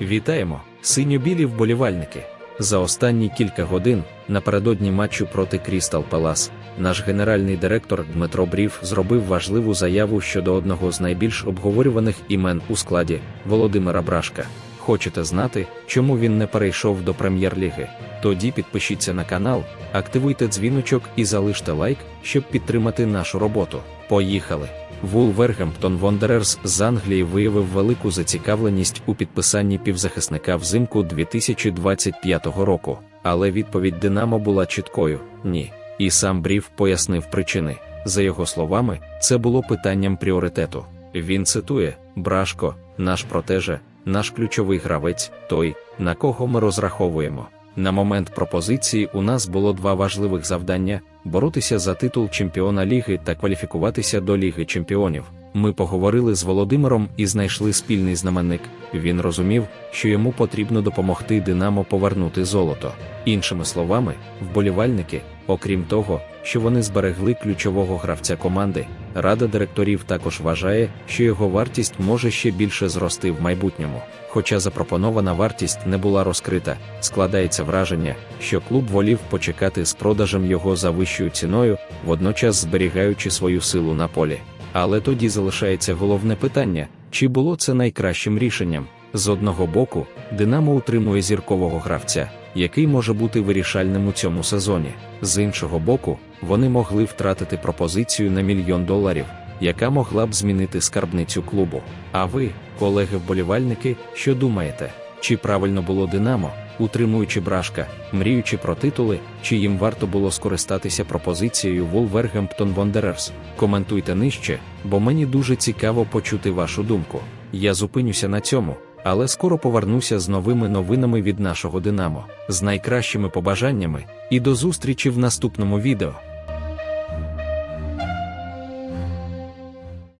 Вітаємо, синьо-білі вболівальники. За останні кілька годин, напередодні матчу проти Крістал Палас, наш генеральний директор Дмитро Брів зробив важливу заяву щодо одного з найбільш обговорюваних імен у складі Володимира Брашка. Хочете знати, чому він не перейшов до прем'єр-ліги? Тоді підпишіться на канал, активуйте дзвіночок і залиште лайк, щоб підтримати нашу роботу. Поїхали! Вулвергемптон Вондерерс з Англії виявив велику зацікавленість у підписанні півзахисника взимку 2025 року, але відповідь Динамо була чіткою ні. І сам Брів пояснив причини. За його словами, це було питанням пріоритету. Він цитує: Брашко, наш протеже, наш ключовий гравець, той, на кого ми розраховуємо. На момент пропозиції у нас було два важливих завдання: боротися за титул чемпіона ліги та кваліфікуватися до Ліги Чемпіонів. Ми поговорили з Володимиром і знайшли спільний знаменник. Він розумів, що йому потрібно допомогти Динамо повернути золото. Іншими словами, вболівальники, окрім того, що вони зберегли ключового гравця команди, рада директорів також вважає, що його вартість може ще більше зрости в майбутньому. Хоча запропонована вартість не була розкрита, складається враження, що клуб волів почекати з продажем його за вищою ціною, водночас зберігаючи свою силу на полі. Але тоді залишається головне питання: чи було це найкращим рішенням? З одного боку, Динамо утримує зіркового гравця, який може бути вирішальним у цьому сезоні. З іншого боку, вони могли втратити пропозицію на мільйон доларів, яка могла б змінити скарбницю клубу. А ви, колеги-вболівальники, що думаєте? Чи правильно було Динамо, утримуючи брашка, мріючи про титули, чи їм варто було скористатися пропозицією Wolverhampton Wanderers? Коментуйте нижче, бо мені дуже цікаво почути вашу думку. Я зупинюся на цьому, але скоро повернуся з новими новинами від нашого Динамо, з найкращими побажаннями, і до зустрічі в наступному відео.